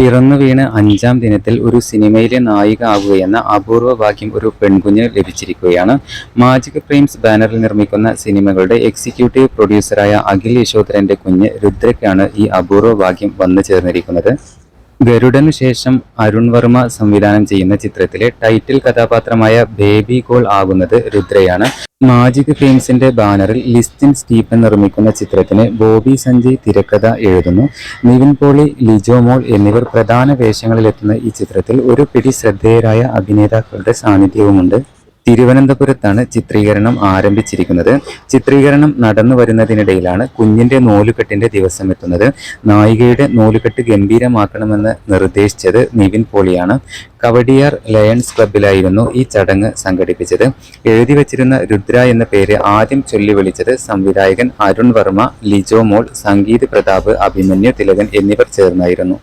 പിറന്നു വീണ് അഞ്ചാം ദിനത്തിൽ ഒരു സിനിമയിലെ നായിക ആകുകയെന്ന അപൂർവ ഭാഗ്യം ഒരു പെൺകുഞ്ഞ് ലഭിച്ചിരിക്കുകയാണ്. മാജിക് ഫ്രെയിംസ് ബാനറിൽ നിർമ്മിക്കുന്ന സിനിമകളുടെ എക്സിക്യൂട്ടീവ് പ്രൊഡ്യൂസറായ അഖിൽ യശോധരന്റെ കുഞ്ഞ് രുദ്രയ്ക്കാണ് ഈ അപൂർവ ഭാഗ്യം വന്നു ചേർന്നിരിക്കുന്നത്. ഗരുഡനു ശേഷം അരുൺ വർമ്മ സംവിധാനം ചെയ്യുന്ന ചിത്രത്തിലെ ടൈറ്റിൽ കഥാപാത്രമായ ബേബി ഗോൾ ആകുന്നത് രുദ്രയാണ്. മാജിക് ഫിലിംസിന്റെ ബാനറിൽ ലിസ്റ്റിൻ സ്റ്റീഫൻ നിർമ്മിക്കുന്ന ചിത്രത്തിന് ബോബി സഞ്ജയ് തിരക്കഥ എഴുതുന്നു. നിവിൻ പോളി ലിജോമോൾ എന്നിവർ പ്രധാന വേഷങ്ങളിലെത്തുന്ന ഈ ചിത്രത്തിൽ ഒരു പിടി ശ്രദ്ധേയരായ അഭിനേതാക്കളുടെ സാന്നിധ്യവുമുണ്ട്. തിരുവനന്തപുരത്താണ് ചിത്രീകരണം ആരംഭിച്ചിരിക്കുന്നത്. ചിത്രീകരണം നടന്നു വരുന്നതിനിടയിലാണ് കുഞ്ഞിന്റെ നൂലുകെട്ടിന്റെ ദിവസം എത്തുന്നത്. നായികയുടെ നൂലുകെട്ട് ഗംഭീരമാക്കണമെന്ന് നിർദ്ദേശിച്ചത് നിവിൻ പോളിയാണ്. കവടിയാർ ലയൺസ് ക്ലബിലായിരുന്നു ഈ ചടങ്ങ് സംഘടിപ്പിച്ചത്. എഴുതി വച്ചിരുന്ന രുദ്ര എന്ന പേര് ആദ്യം ചൊല്ലി വിളിച്ചത് സംവിധായകൻ അരുൺ വർമ്മ ലിജോ മോൾ സംഗീത് പ്രതാപ് അഭിമന്യു തിലകൻ എന്നിവർ ചേർന്നായിരുന്നു.